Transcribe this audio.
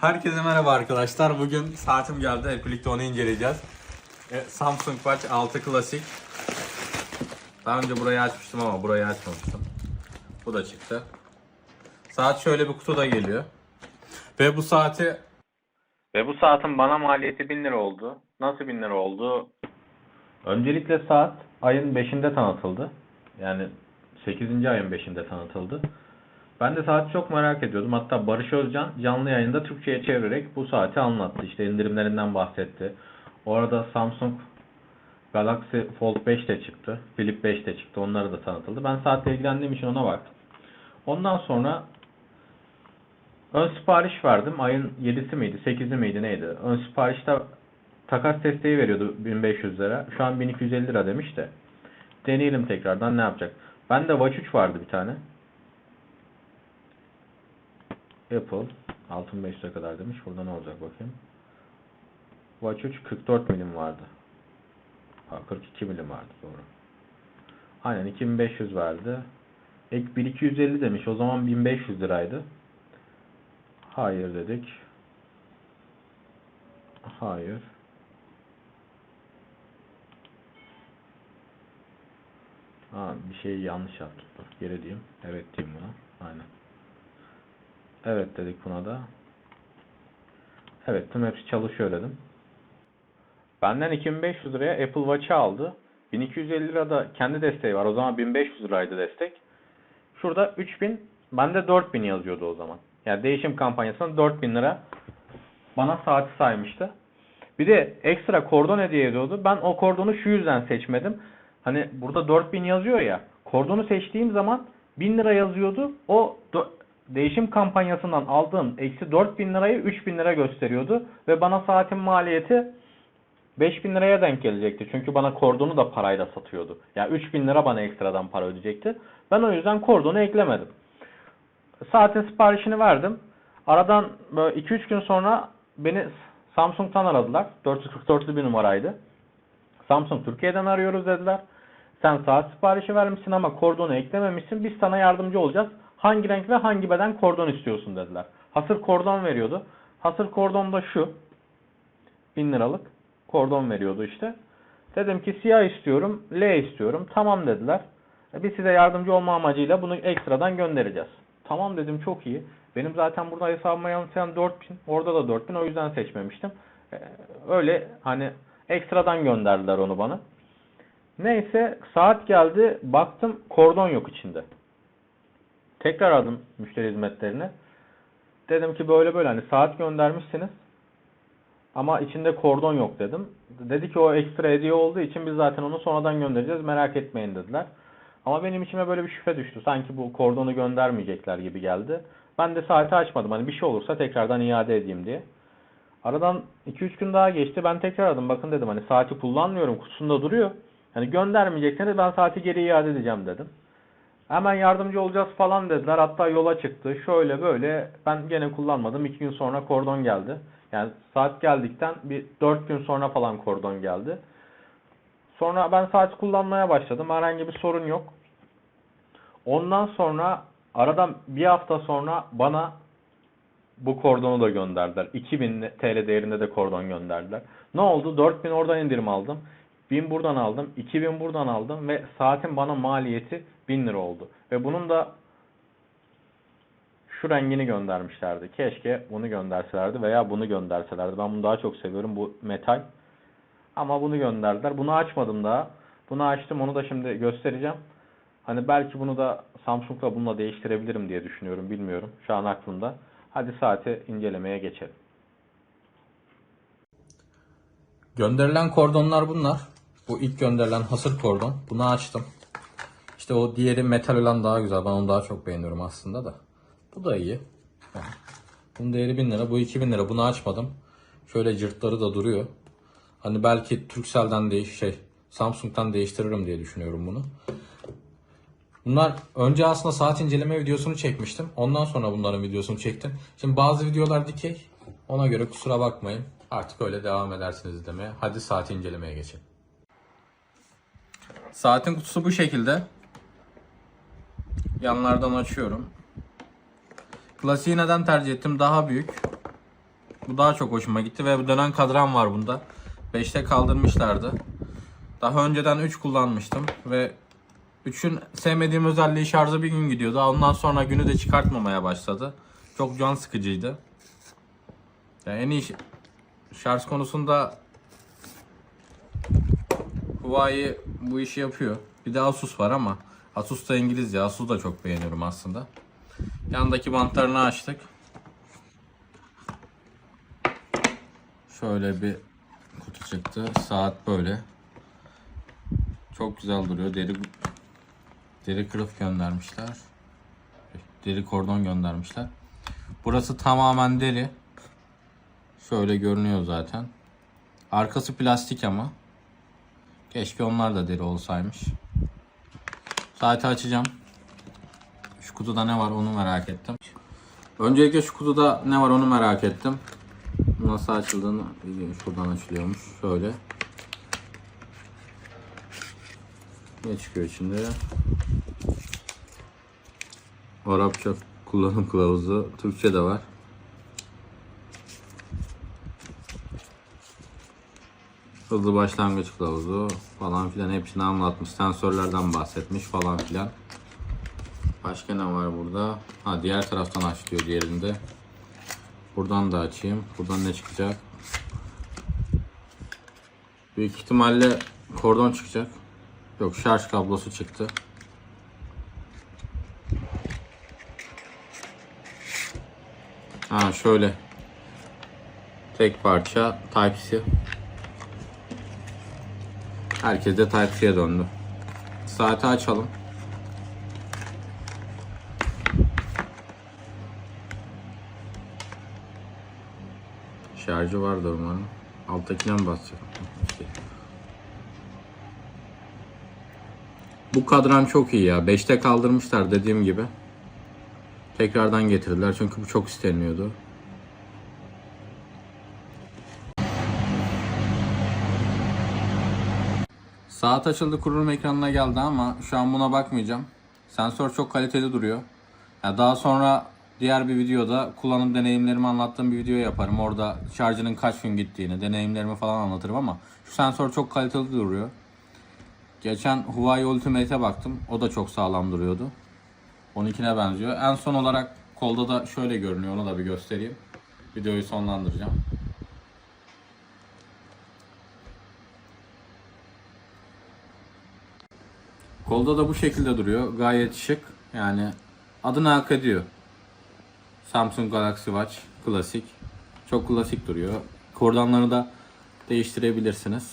Herkese merhaba arkadaşlar. Bugün saatim geldi. Hep birlikte onu inceleyeceğiz. E, Samsung Watch 6 Klasik. Daha önce burayı açmıştım ama burayı açmamıştım. Bu da çıktı. Saat şöyle bir kutuda geliyor. Ve bu saati ve bu saatin bana maliyeti 1000 lira oldu. Nasıl 1000 lira oldu? Öncelikle saat ayın 5'inde tanıtıldı. Yani 8. ayın 5'inde tanıtıldı. Ben de saati çok merak ediyordum. Hatta Barış Özcan canlı yayında Türkçe'ye çevirerek bu saati anlattı. İşte indirimlerinden bahsetti. O arada Samsung Galaxy Fold 5 de çıktı. Flip 5 de çıktı. Onları da tanıtıldı. Ben saatle ilgilendiğim için ona baktım. Ondan sonra ön sipariş verdim. Ayın 7'si miydi, 8'i miydi neydi? Ön siparişte takas desteği veriyordu 1500 lira. Şu an 1250 lira demiş de. Deneyelim tekrardan ne yapacak. Bende Watch 3 vardı bir tane. Apple 6500'e kadar demiş. Burada ne olacak bakayım. Watch 3 44 milim vardı. Ha 42 milim vardı doğru. Aynen 2500 verdi. Ek 1250 demiş. O zaman 1500 liraydı. Hayır dedik. Hayır. Ha bir şey yanlış yaptık. Geri diyeyim. Evet diyeyim buna. Aynen. Evet dedik buna da. Evet tüm hepsi çalışıyor dedim. Benden 2500 liraya Apple Watch'ı aldı. 1250 lira da kendi desteği var. O zaman 1500 liraydı destek. Şurada 3000, bende 4000 yazıyordu o zaman. Yani değişim kampanyasında 4000 lira bana saati saymıştı. Bir de ekstra kordon hediye ediyordu. Ben o kordonu şu yüzden seçmedim. Hani burada 4000 yazıyor ya. Kordonu seçtiğim zaman 1000 lira yazıyordu. O değişim kampanyasından aldığım eksi 4000 lirayı 3000 lira gösteriyordu. Ve bana saatin maliyeti 5000 liraya denk gelecekti. Çünkü bana kordonu da parayla satıyordu. Yani 3000 lira bana ekstradan para ödeyecekti. Ben o yüzden kordonu eklemedim. Saatin siparişini verdim. Aradan böyle 2-3 gün sonra beni Samsung'tan aradılar. 444'lü bir numaraydı. Samsung Türkiye'den arıyoruz dediler. Sen saat siparişi vermişsin ama kordonu eklememişsin. Biz sana yardımcı olacağız. Hangi renk ve hangi beden kordon istiyorsun dediler. Hasır kordon veriyordu. Hasır kordon da şu. 1000 liralık kordon veriyordu işte. Dedim ki siyah istiyorum, L istiyorum. Tamam dediler. E, Biz size yardımcı olma amacıyla bunu ekstradan göndereceğiz. Tamam dedim çok iyi. Benim zaten burada hesabıma yansıyan 4000. Orada da 4000 o yüzden seçmemiştim. E, Öyle hani ekstradan gönderdiler onu bana. Neyse saat geldi baktım kordon yok içinde. Tekrar aradım müşteri hizmetlerine. Dedim ki böyle böyle hani saat göndermişsiniz. Ama içinde kordon yok dedim. Dedi ki o ekstra hediye olduğu için biz zaten onu sonradan göndereceğiz merak etmeyin dediler. Ama benim içime böyle bir şüphe düştü. Sanki bu kordonu göndermeyecekler gibi geldi. Ben de saati açmadım. Hani bir şey olursa tekrardan iade edeyim diye. Aradan 2-3 gün daha geçti. Ben tekrar aradım. Bakın dedim hani saati kullanmıyorum. Kutusunda duruyor. Hani göndermeyecekseniz ben saati geri iade edeceğim dedim. Hemen yardımcı olacağız falan dediler. Hatta yola çıktı. Şöyle böyle ben gene kullanmadım. 2 gün sonra kordon geldi. Yani saat geldikten bir 4 gün sonra falan kordon geldi. Sonra ben saat kullanmaya başladım. Herhangi bir sorun yok. Ondan sonra aradan bir hafta sonra bana bu kordonu da gönderdiler. 2000 TL değerinde de kordon gönderdiler. Ne oldu? 4000 oradan indirim aldım. 1000 buradan aldım. 2000 buradan aldım ve saatin bana maliyeti 1000 lira oldu. Ve bunun da şu rengini göndermişlerdi. Keşke bunu gönderselerdi veya bunu gönderselerdi. Ben bunu daha çok seviyorum. Bu metal. Ama bunu gönderdiler. Bunu açmadım daha. Bunu açtım. Onu da şimdi göstereceğim. Hani belki bunu da Samsung'la bununla değiştirebilirim diye düşünüyorum. Bilmiyorum. Şu an aklımda. Hadi saati incelemeye geçelim. Gönderilen kordonlar bunlar. Bu ilk gönderilen hasır kordon. Bunu açtım. İşte o diğeri metal olan daha güzel. Ben onu daha çok beğeniyorum aslında da. Bu da iyi. Bunun değeri 1000 lira. Bu 2000 lira. Bunu açmadım. Şöyle cırtları da duruyor. Hani belki Turkcell'den değiş şey Samsung'dan değiştiririm diye düşünüyorum bunu. Bunlar önce aslında saat inceleme videosunu çekmiştim. Ondan sonra bunların videosunu çektim. Şimdi bazı videolar dikey. Ona göre kusura bakmayın. Artık öyle devam edersiniz izlemeye. Hadi saat incelemeye geçelim. Saatin kutusu bu şekilde. Yanlardan açıyorum. Klasiği neden tercih ettim? Daha büyük. Bu daha çok hoşuma gitti ve dönen kadran var bunda. 5'te kaldırmışlardı. Daha önceden 3 kullanmıştım ve 3'ün sevmediğim özelliği şarjı bir gün gidiyordu. Ondan sonra günü de çıkartmamaya başladı. Çok can sıkıcıydı. Yani en iyi şarj konusunda Huawei bu işi yapıyor. Bir de Asus var ama Asus da İngilizce. Asus da çok beğeniyorum aslında. Yandaki bantlarını açtık. Şöyle bir kutu çıktı. Saat böyle. Çok güzel duruyor. Deri deri kılıf göndermişler. Deri kordon göndermişler. Burası tamamen deri. Şöyle görünüyor zaten. Arkası plastik ama. Keşke onlar da deri olsaymış. Saati açacağım. Şu kutuda ne var onu merak ettim. Öncelikle şu kutuda ne var onu merak ettim. Nasıl açıldığını şuradan açılıyormuş. Şöyle. Ne çıkıyor içinde? Arapça kullanım kılavuzu. Türkçe de var. Hızlı başlangıç kılavuzu falan filan hepsini anlatmış. Sensörlerden bahsetmiş falan filan. Başka ne var burada? Ha diğer taraftan aç diğerinde. Buradan da açayım. Buradan ne çıkacak? Büyük ihtimalle kordon çıkacak. Yok şarj kablosu çıktı. Ha şöyle. Tek parça Type-C. Herkes de Type-C'ye döndü. Saati açalım. Şarjı vardır umarım. Alttakine mi basacak? İşte. Bu kadran çok iyi ya. 5'te kaldırmışlar dediğim gibi. Tekrardan getirdiler çünkü bu çok isteniyordu. Saat açıldı kururum ekranına geldi ama şu an buna bakmayacağım. Sensör çok kaliteli duruyor. Ya daha sonra diğer bir videoda kullanım deneyimlerimi anlattığım bir video yaparım. Orada şarjının kaç gün gittiğini, deneyimlerimi falan anlatırım ama şu sensör çok kaliteli duruyor. Geçen Huawei Ultimate'e baktım. O da çok sağlam duruyordu. 12'ne benziyor. En son olarak kolda da şöyle görünüyor. Onu da bir göstereyim. Videoyu sonlandıracağım. Kolda da bu şekilde duruyor. Gayet şık. Yani adını hak ediyor. Samsung Galaxy Watch klasik. Çok klasik duruyor. Kordonları da değiştirebilirsiniz.